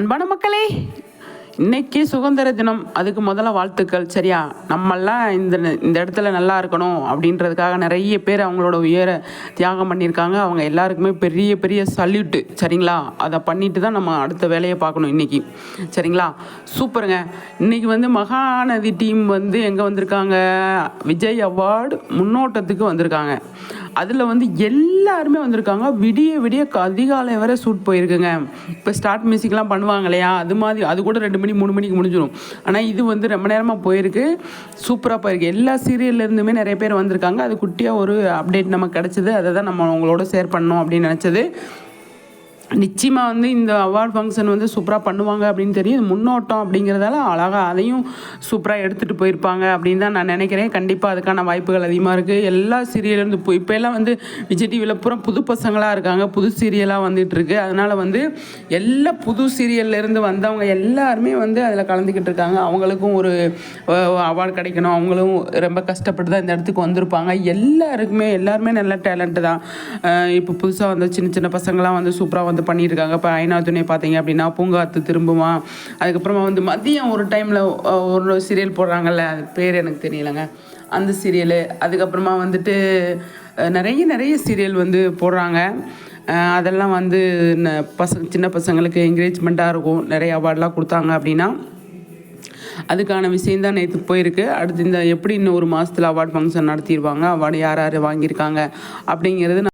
அன்பான மக்களே இன்னைக்கு சுதந்திர தினம். அதுக்கு முதல்ல வாழ்த்துக்கள். சரியா நம்மெல்லாம் இந்த இந்த இடத்துல நல்லா இருக்கணும் அப்படின்றதுக்காக நிறைய பேர் அவங்களோட உயர தியாகம் பண்ணியிருக்காங்க. அவங்க எல்லாருக்குமே பெரிய பெரிய சல்யூட்டு சரிங்களா? அதை பண்ணிட்டு தான் நம்ம அடுத்த வேலையை பார்க்கணும் இன்னைக்கு. சரிங்களா? சூப்பருங்க. இன்றைக்கி வந்து மகாநதி டீம் வந்து எங்கே வந்திருக்காங்க? விஜய் அவார்டு முன்னோட்டத்துக்கு வந்திருக்காங்க. அதில் வந்து எல்லாருமே வந்திருக்காங்க. விடிய விடிய க- அதிகாலை வரை ஷூட் போயிருக்குங்க. இப்போ ஸ்டார்ட் மியூசிக்லாம் பண்ணுவாங்க இல்லையா? அது மாதிரி அது கூட ரெண்டு மணி மூணு மணிக்கு முடிஞ்சிடும் ஆனால் இது வந்து ரொம்ப நேரமாக போயிருக்கு. சூப்பராக போயிருக்கு. எல்லா சீரியல்லேருந்துமே நிறைய பேர் வந்திருக்காங்க. அது குட்டியாக ஒரு அப்டேட் நமக்கு கிடச்சிது. அதை தான் நம்ம உங்களோட ஷேர் பண்ணோம் அப்படின்னு நினச்சது. நிச்சயமாக வந்து இந்த அவார்ட் ஃபங்க்ஷன் வந்து சூப்பராக பண்ணுவாங்க அப்படின்னு தெரியும். முன்னோட்டம் அப்படிங்கிறதால அழகாக அதையும் சூப்பராக எடுத்துகிட்டு போயிருப்பாங்க அப்படின்னு தான் நான் நினைக்கிறேன். கண்டிப்பாக அதுக்கான வாய்ப்புகள் அதிகமாக இருக்குது எல்லா சீரியல்லேருந்து இப்போ இப்போ எல்லாம் வந்து விஜய் டிவியில் பூரா புது பசங்களாக இருக்காங்க. புது சீரியலாக வந்துட்டு இருக்கு. அதனால் வந்து எல்லா புது சீரியல்ல இருந்து வந்தவங்க எல்லாருமே வந்து அதில் கலந்துக்கிட்டு இருக்காங்க. அவங்களுக்கும் ஒரு அவார்டு கிடைக்கணும். அவங்களும் ரொம்ப கஷ்டப்பட்டு தான் இந்த இடத்துக்கு வந்திருப்பாங்க. எல்லாருக்குமே எல்லாருமே நல்ல டேலண்ட்டு தான். இப்போ புதுசாக வந்து சின்ன சின்ன பசங்களாம் வந்து சூப்பராக வந்து பண்ணியிருக்காங்க. இப்போ ஐநா துணை பார்த்தீங்க அப்படின்னா பூங்காத்து திரும்புமா? அதுக்கப்புறமா வந்து மதியம் ஒரு டைமில் ஒரு சீரியல் போடுறாங்கல்ல அது பேர் எனக்கு தெரியலங்க. அந்த சீரியலு அதுக்கப்புறமா வந்துட்டு நிறைய நிறைய சீரியல் வந்து போடுறாங்க. அதெல்லாம் வந்து பசங்க சின்ன பசங்களுக்கு என்கரேஜ்மெண்ட்டாக இருக்கும். நிறைய அவார்ட்லாம் கொடுத்தாங்க அப்படின்னா. அதுக்கான விஷயம் தான் நேற்று போயிருக்கு. அடுத்து இந்த எப்படி இன்னும் ஒரு மாதத்தில் அவார்ட் ஃபங்க்ஷன் நடத்திடுவாங்க? அவார்டு யார் யார் வாங்கியிருக்காங்க? அப்படிங்கிறது